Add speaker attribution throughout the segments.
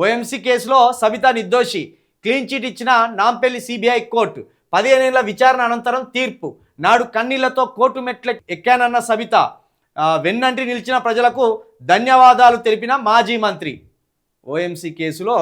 Speaker 1: OMC కేసులో సబిత నిర్దోషి clean chit ఇచ్చిన నాంపల్లి సిబిఐ కోర్టు పదిహేనేళ్ళ విచారణ అనంతరం తీర్పు. నాడు కన్నీళ్ళతో కోర్టు మెట్ల ఎక్కానన్న సబిత వెన్నంటి నిలిచిన ప్రజలకు ధన్యవాదాలు తెలిపిన మాజీ మంత్రి. ఓఎంసీ కేసులో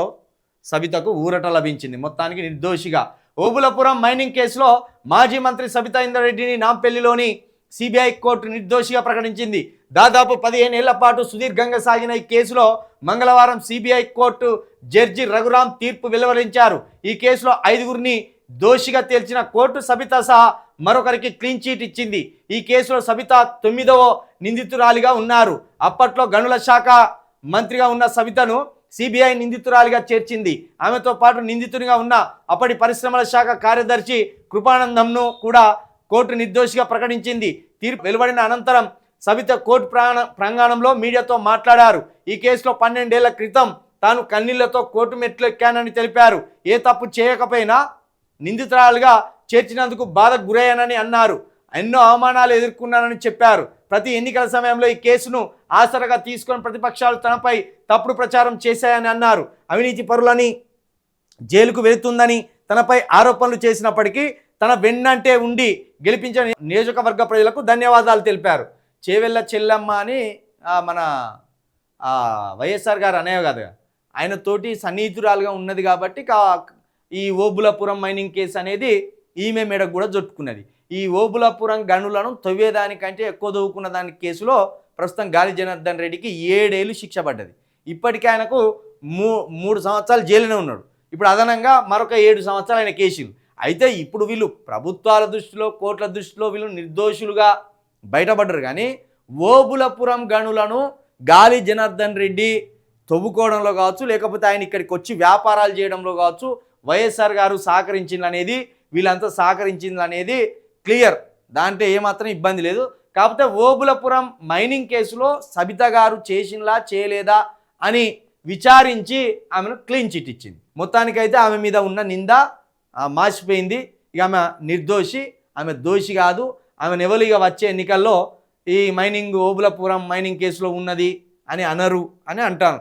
Speaker 1: సబితకు ఊరట లభించింది. మొత్తానికి నిర్దోషిగా. ఓబులపురం మైనింగ్ కేసులో మాజీ మంత్రి సబితా ఇంద్రారెడ్డిని నాంపల్లిలోని సిబిఐ కోర్టు నిర్దోషిగా ప్రకటించింది. దాదాపు పదిహేను ఏళ్ళ పాటు సుదీర్ఘంగా సాగిన ఈ కేసులో మంగళవారం సిబిఐ కోర్టు జడ్జి రఘురాం తీర్పు వెలువరించారు. ఈ కేసులో ఐదుగురిని దోషిగా తేల్చిన కోర్టు సబిత సహా మరొకరికి క్లీన్ చీట్ ఇచ్చింది. ఈ కేసులో సబిత తొమ్మిదవ నిందితురాలిగా ఉన్నారు. అప్పట్లో గనుల శాఖ మంత్రిగా ఉన్న సబితను సిబిఐ నిందితురాలిగా చేర్చింది. ఆమెతో పాటు నిందితునిగా ఉన్న అప్పటి పరిశ్రమల శాఖ కార్యదర్శి కృపానందంను కూడా కోర్టు నిర్దోషిగా ప్రకటించింది. తీర్పు వెలువడిన అనంతరం సబిత కోర్టు ప్రాణ ప్రాంగణంలో మీడియాతో మాట్లాడారు. ఈ కేసులో పన్నెండేళ్ళ క్రితం తాను కన్నీళ్ళతో కోర్టు మెట్లు ఎక్కానని తెలిపారు. ఏ తప్పు చేయకపోయినా నిందితురాలుగా చేర్చినందుకు బాధకు గురయ్యానని అన్నారు. ఎన్నో అవమానాలు ఎదుర్కొన్నానని చెప్పారు. ప్రతి ఎన్నికల సమయంలో ఈ కేసును ఆసరగా తీసుకొని ప్రతిపక్షాలు తనపై తప్పుడు ప్రచారం చేశాయని అన్నారు. అవినీతి పరులని జైలుకు వెళుతుందని తనపై ఆరోపణలు చేసినప్పటికీ తన వెన్నంటే ఉండి గెలిపించిన నియోజకవర్గ ప్రజలకు ధన్యవాదాలు తెలిపారు. చేవెళ్ళ చెల్లమ్మ అని మన వైఎస్ఆర్ గారు అనేవి కదా ఆయన తోటి సన్నిహితురాలుగా ఉన్నది కాబట్టి ఈ ఓబులపురం మైనింగ్ కేసు అనేది ఈమె మేడకు కూడా జొట్టుకున్నది. ఈ ఓబులపురం గనులను తవ్వేదానికంటే ఎక్కువ దవ్వుకున్న దాని కేసులో ప్రస్తుతం గాలి జనార్దన్ రెడ్డికి ఏడేళ్ళు శిక్ష పడ్డది. ఇప్పటికీ ఆయనకు మూ మూడు సంవత్సరాలు జైలునే ఉన్నాడు. ఇప్పుడు అదనంగా మరొక ఏడు సంవత్సరాలు ఆయన కేసులు అయితే ఇప్పుడు వీళ్ళు ప్రభుత్వాల దృష్టిలో కోర్టుల దృష్టిలో వీళ్ళు నిర్దోషులుగా బయటపడ్డరు కానీ ఓబులపురం గనులను గాలి జనార్దన్ రెడ్డి తవ్వుకోవడంలో కావచ్చు లేకపోతే ఆయన ఇక్కడికి వచ్చి వ్యాపారాలు చేయడంలో కావచ్చు వైఎస్ఆర్ గారు సహకరించింది అనేది వీళ్ళంతా సహకరించింది అనేది క్లియర్. దాంట్లో ఏమాత్రం ఇబ్బంది లేదు. కాకపోతే ఓబులపురం మైనింగ్ కేసులో సబిత గారు చేసింలా చేయలేదా అని విచారించి ఆమెను క్లీన్ చిట్ ఇచ్చింది. మొత్తానికైతే ఆమె మీద ఉన్న నింద మాసిపోయింది. ఇక ఆమె నిర్దోషి ఆమె దోషి కాదు. ఆమె ఎవరు ఇక వచ్చే ఎన్నికల్లో ఈ మైనింగ్ ఓబులపురం మైనింగ్ కేసులో ఉన్నది అని అనరు అని అంటాను